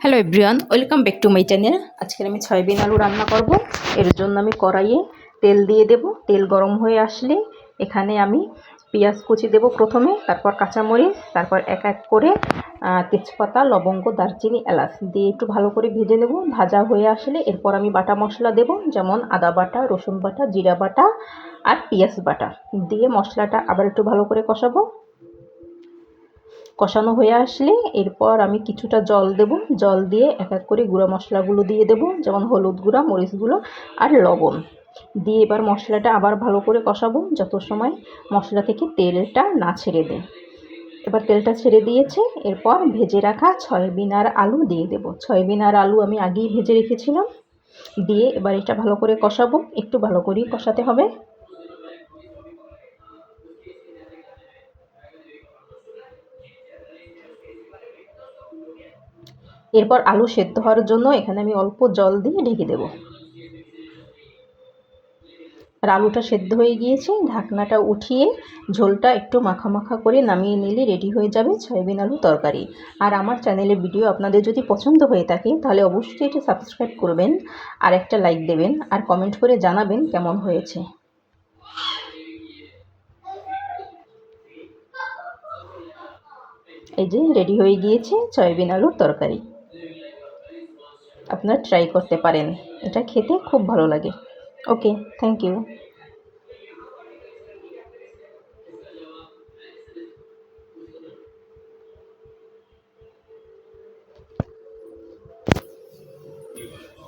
Hello everyone welcome back to my channel আজকে আমি soybean আলু রান্না করব। এর জন্য আমি কড়াইয়ে তেল দিয়ে দেব। তেল গরম হয়ে আসলে এখানে আমি পেঁয়াজ কুচি দেব প্রথমে, তারপর কাঁচামরিচ, তারপর এক এক করে তেজপাতা, লবঙ্গ, দারচিনি, এলাচ দিয়ে একটু ভালো করে ভেজে নেব। ভাজা হয়ে আসলে এরপর আমি বাটা মশলা দেব, যেমন আদা বাটা, রসুন বাটা, জিরা বাটা আর পেঁয়াজ বাটা। দিয়ে মশলাটা আবার একটু ভালো করে কষাবো। কষানো হয়ে আসলে এরপর আমি কিছুটা জল দেব। জল দিয়ে এক এক করে গুঁড়া মশলাগুলো দিয়ে দেব, যেমন হলুদ গুঁড়া, মরিচ গুঁড়ো আর লবণ। দিয়ে এবার মশলাটা আবার ভালো করে কষাবো, যত সময় মশলা থেকে তেলটা না ছেড়ে দেয়। এবার তেলটা ছেড়ে দিয়েছে, এরপর ভেজে রাখা সয়াবিন আর আলু দিয়ে দেব। সয়াবিন আর আলু আমি আগেই ভেজে রেখেছিলাম। দিয়ে এবার এটা ভালো করে কষাবো, একটু ভালো করেই কষাতে হবে। এরপর আলু সেদ্ধ হওয়ার জন্য এখানে আমি অল্প জল দিয়ে ঢেকে দেব। আর আলুটা সেদ্ধ হয়ে গিয়েছে, ঢাকনাটা উঠিয়ে ঝোলটা একটু মাখা মাখা করে নামিয়ে নিলে রেডি হয়ে যাবে সয়াবিন আলু তরকারি। আর আমার চ্যানেলের ভিডিও আপনাদের যদি পছন্দ হয়ে থাকে, তাহলে অবশ্যই এটা সাবস্ক্রাইব করবেন আর একটা লাইক দেবেন আর কমেন্ট করে জানাবেন কেমন হয়েছে। এই যে রেডি হয়ে গিয়েছে সয়াবিন আলুর তরকারি। আপনারা ট্রাই করতে পারেন এটা খেতে খুব ভালো লাগে ওকে থ্যাংক ইউ